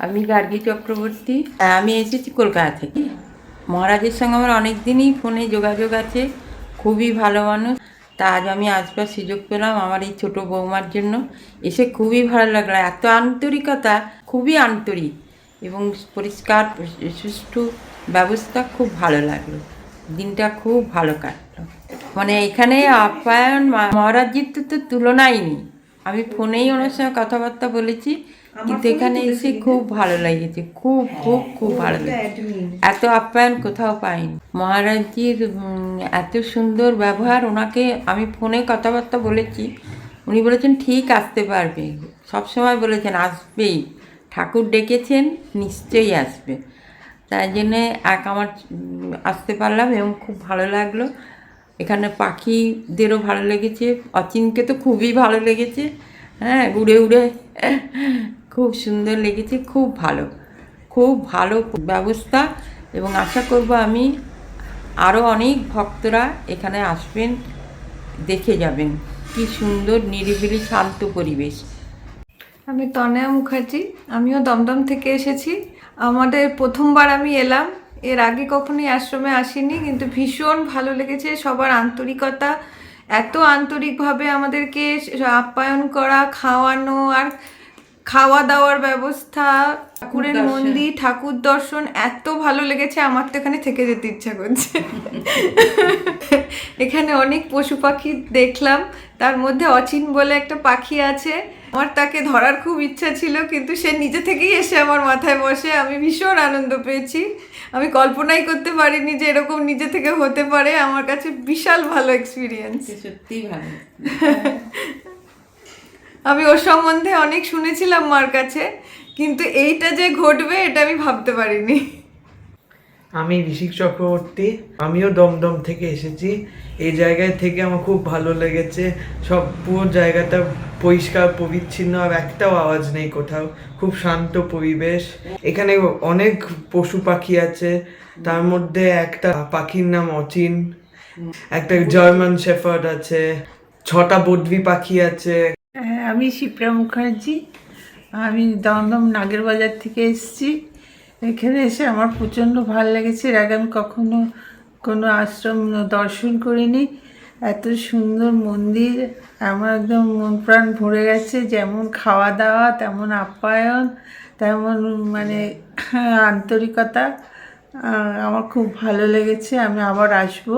আমি গার্গী চক্রবর্তী। আমি এসেছি কলকাতা থেকে। মহারাজের সঙ্গে আমার অনেক দিনই ফোনে যোগাযোগ আছে। খুবই ভালো মানুষ। তা আজ আমি আসবার সুযোগ পেলাম আমার এই ছোটো বৌমার জন্য। এসে খুবই ভালো লাগল। এত আন্তরিকতা, খুবই আন্তরিক এবং পরিষ্কার, সুষ্ঠু ব্যবস্থা খুব ভালো লাগল। দিনটা খুব ভালো কাটলো। মানে এখানে আপ্যায়ন মহারাজজির তো তো তুলনাই নেই। আমি ফোনেই ওনার সঙ্গে কথাবার্তা বলেছি। কিন্তু এখানে এসে খুব ভালো লেগেছে খুব খুব খুব ভালো লেগেছে। এত আপ্যায়ন কোথাও পাইনি। মহারাজজির এত সুন্দর ব্যবহার ওনাকে আমি ফোনে কথাবার্তা বলেছি উনি বলেছেন ঠিক আসতে পারবে। সবসময় বলেছেন আসবেই। ঠাকুর ডেকেছেন নিশ্চয়ই আসবে। তাই জন্যে এক আমার আসতে পারলাম এবং খুব ভালো লাগল। এখানে পাখিদেরও ভালো লেগেছে অচিনকে তো খুবই ভালো লেগেছে। হ্যাঁ উড়ে উড়ে। খুব সুন্দর লেগেছে, খুব ভালো। খুব ভালো ব্যবস্থা এবং আশা করব আমি আরও অনেক ভক্তরা এখানে আসবেন, দেখে যাবেন। কি সুন্দর, নিরিবিলি, শান্ত পরিবেশ। আমি তনয়া মুখার্জি, আমিও দমদম থেকে এসেছি। আমাদের প্রথমবার আমি এলাম। এর আগে কখনোই আশ্রমে আসিনি, কিন্তু ভীষণ ভালো লেগেছে। সবার আন্তরিকতা, এত আন্তরিকভাবে আমাদেরকে আপ্যায়ন করা, খাওয়ানো আর খাওয়া দাওয়ার ব্যবস্থা ঠাকুরের মন্দির ঠাকুর দর্শন এত ভালো লেগেছে আমার তো এখানে থেকে যেতে ইচ্ছা করছে। এখানে অনেক পশু পাখি দেখলাম তার মধ্যে অচিন বলে একটা পাখি আছে। আমার তাকে ধরার খুব ইচ্ছা ছিল কিন্তু সে নিজে থেকেই এসে আমার মাথায় বসে আমি ভীষণ আনন্দ পেয়েছি। আমি কল্পনাই করতে পারিনি যে এরকম নিজে থেকে হতে পারে আমার কাছে বিশাল ভালো এক্সপিরিয়েন্স সত্যিই ভালো। আমি ওর সম্বন্ধে অনেক শুনেছিলাম মার কাছে, কিন্তু এইটা যে ঘটবে এটা আমি ভাবতে পারিনি। আমি ঋষিক চক্রবর্তী, আমিও দমদম থেকে এসেছি। এই জায়গায় থেকে আমার খুব ভালো লেগেছে। সব পুরো জায়গাটা পরিষ্কার, পরিচ্ছন্ন, আর একটাও আওয়াজ নেই কোথাও। খুব শান্ত পরিবেশ। এখানে অনেক পশু পাখি আছে। তার মধ্যে একটা পাখির নাম অচিন। একটা জার্মান শেফার্ড আছে। ছটা বদ্রি পাখি আছে। আমি শিপ্রা মুখার্জি। আমি দমদম নাগের বাজার থেকে এসেছি। এখানে এসে আমার প্রচণ্ড ভালো লেগেছে। এর আগে আমি কখনো কোনো আশ্রম দর্শন করিনি। এত সুন্দর মন্দির। আমার একদম মন প্রাণ ভরে গেছে। যেমন খাওয়া দাওয়া তেমন আপ্যায়ন, তেমন মানে আন্তরিকতা আমার খুব ভালো লেগেছে। আমি আবার আসব।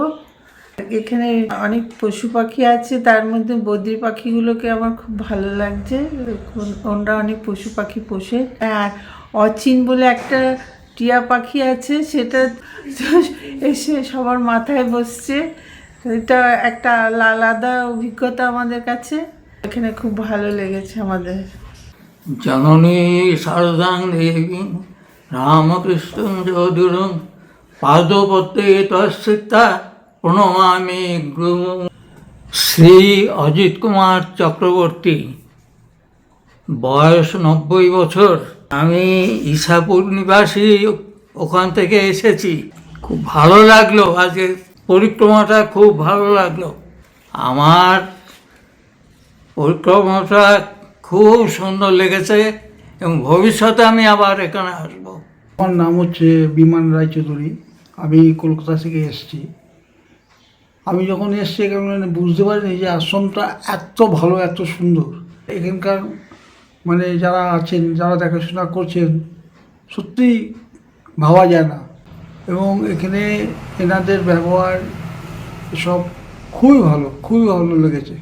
এখানে অনেক পশু পাখি আছে, তার মধ্যে বদ্রি পাখিগুলোকে আমার খুব ভালো লাগছে। ওন- ওনরা অনেক পশু পাখি পোষে। আর অচিন বলে একটা টিয়া পাখি আছে, সেটা এসে সবার মাথায় বসছে। এটা একটা আলাদা অভিজ্ঞতা আমাদের কাছে। এখানে খুব ভালো লেগেছে আমাদের। জননী শারদাং দেবী, রামকৃষ্ণ যদুরং পাদপত্রে তস্মিতা প্রণমামি গুরু শ্রী অজিত কুমার চক্রবর্তী। বয়স নব্বই বছর। আমি ইসাপুর নিবাসী, ওখান থেকে এসেছি। খুব ভালো লাগল আজকে। পরিক্রমাটা খুব ভালো লাগল। আমার পরিক্রমাটা খুব সুন্দর লেগেছে এবং ভবিষ্যতে আমি আবার এখানে আসব। আমার নাম হচ্ছে বিমান রায়চৌধুরী। আমি কলকাতা থেকে এসেছি। আমি যখন এসছি, এখানে বুঝতে পারিনি যে আশ্রমটা এত ভালো, এত সুন্দর। এখানকার মানে যারা আছেন, যারা দেখাশোনা করছেন, সত্যিই ভাবা যায় না। এবং এখানে এনাদের ব্যবহার সব খুবই ভালো খুবই ভালো লেগেছে।